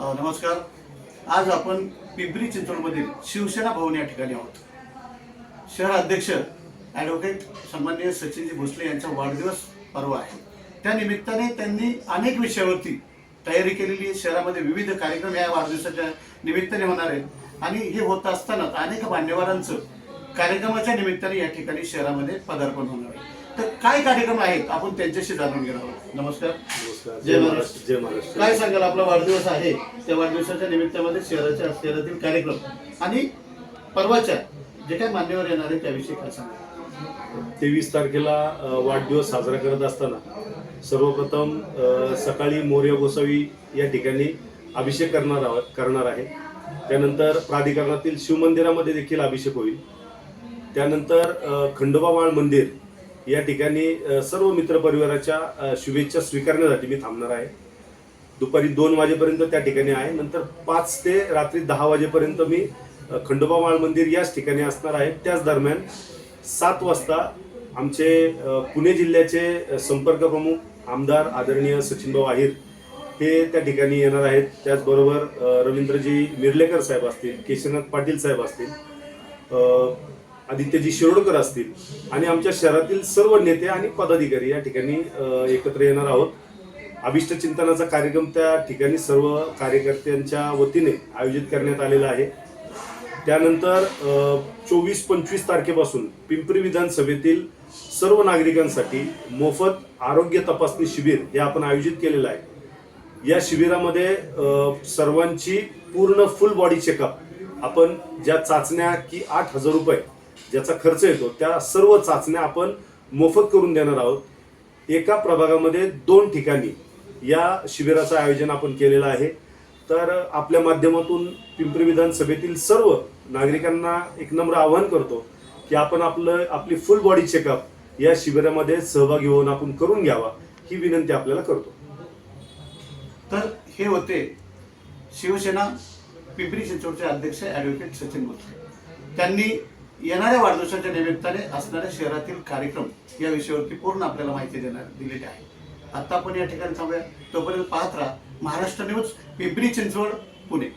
नमस्कार. आज आपण पिंपरी चिंचवडमधील शिवसेना भवन या ठिकाणी आहोत. शहर अध्यक्ष ॲडव्होकेट सन्माननीय सचिनजी भोसले यांचा वाढदिवस पर्व आहे. त्या निमित्ताने त्यांनी अनेक विषयावरती तयारी केलेली आहे. शहरामध्ये विविध कार्यक्रम या वाढदिवसाच्या निमित्ताने होणार आहेत. आणि हे होत असताना अनेक मान्यवरांचं कार्यक्रमाच्या निमित्ताने या ठिकाणी शहरामध्ये पदार्पण होणार आहे. तर काय कार्यक्रम आहेत? आपण त्यांच्याशी जाणून घेणार आहोत. नमस्कार. नमस्कार. जय महाराष्ट्र. जय महाराष्ट्र. काय सांगाल? आपला वाढदिवस आहे. त्या वाढदिवसाच्या निमित्तामध्ये शहराच्या शहरातील कार्यक्रम आणि परवाच्या जे काही मान्यवर येणार आहे त्याविषयी काय सांगाल? तेवीस तारखेला वाढदिवस साजरा करत असताना सर्वप्रथम सकाळी मोर्या गोसावी या ठिकाणी अभिषेक करणार आहोत करणार आहे. त्यानंतर प्राधिकरणातील शिवमंदिरामध्ये देखील अभिषेक होईल. त्यानंतर खंडोबामाळ मंदिर या ठिकाणी सर्व मित्रपरिवाराच्या शुभेच्छा स्वीकारण्यासाठी मी थांबणार आहे. दुपारी दोन वाजेपर्यंत त्या ठिकाणी आहे. नंतर पाच ते रात्री दहा वाजेपर्यंत मी खंडोबा माळ मंदिर याच ठिकाणी असणार आहे. त्याच दरम्यान सात वाजता आमचे पुणे जिल्ह्याचे संपर्क प्रमुख आमदार आदरणीय सचिनभाऊ आहिर हे त्या ठिकाणी येणार आहेत. त्याचबरोबर रवींद्रजी मिर्लेकर साहेब असतील केशवनाथ पाटील साहेब असतील. आदित्यजी शिरोडकर असतील आणि आमच्या शहरातील सर्व नेते आणि पदाधिकारी या ठिकाणी एकत्र येणार आहोत. अभिष्ट चिंतनाचा कार्यक्रम त्या ठिकाणी सर्व कार्यकर्त्यांच्या वतीने आयोजित करण्यात आलेला आहे. त्यानंतर चोवीस पंचवीस तारखेपासून पिंपरी विधानसभेतील सर्व नागरिकांसाठी मोफत आरोग्य तपासणी शिबिर हे आपण आयोजित केलेलं आहे. या शिबिरामध्ये सर्वांची पूर्ण फुल बॉडी चेकअप आपण ज्या चाचण्या की आठ हजार रुपये ज्याचा खर्च येतो त्या सर्व चाचण्या आपण मोफत करून देणार आहोत. एका प्रभागामध्ये दोन ठिकाणी या शिबिराचं आयोजन आपण केलेलं आहे. तर आपल्या माध्यमातून पिंपरी विधानसभेतील सर्व नागरिकांना एक नम्र आवाहन करतो की आपण आपलं आपली फुल बॉडी चेकअप या शिबिरामध्ये सहभागी होऊन आपण करून घ्यावा ही विनंती आपल्याला करतो. तर हे होते शिवसेना पिंपरी चिंचवडचे अध्यक्ष ॲडव्होकेट सचिन भोसले त्यांनी येणाऱ्या वाढदिवसाच्या निमित्ताने असणाऱ्या शहरातील कार्यक्रम या विषयावरती पूर्ण आपल्याला माहिती देणार दिलेली आहे. आता आपण या ठिकाणी थांबूया. तोपर्यंत पाहत राहा महाराष्ट्र न्यूज पिंपरी चिंचवड पुणे.